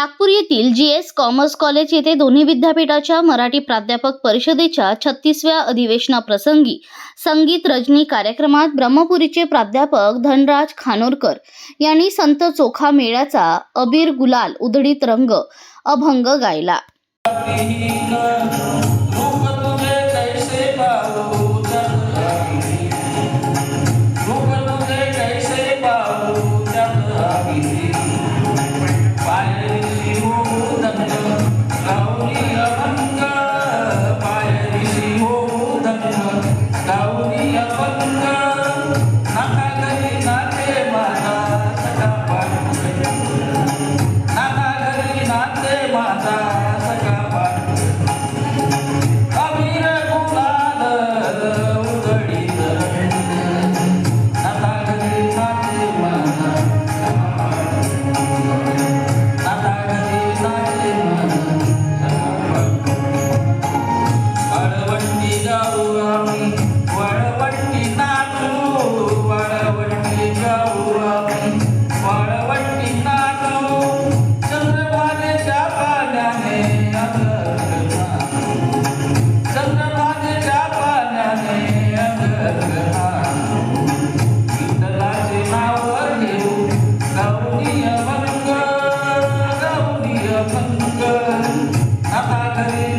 नागपूर येथील G S commerce college येथे दोन्ही विद्यापीठाच्या मराठी प्राध्यापक परिषदेच्या छत्तीसव्या अधिवेशनाप्रसंगी संगीत रजनी कार्यक्रमात ब्रह्मपुरीचे प्राध्यापक धनराज खानोरकर यांनी संत चोखा मेळ्याचा अबीर गुलाल उधळीत रंग अभंग गायला. Thank you.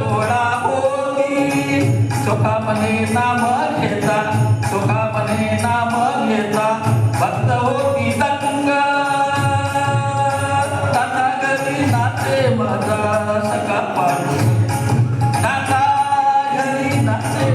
डोळा होती घेता सुखापणे नाम घेता. भक्त होती तंग घरी नाचे माझा सकाळ पाणी घरी नाचे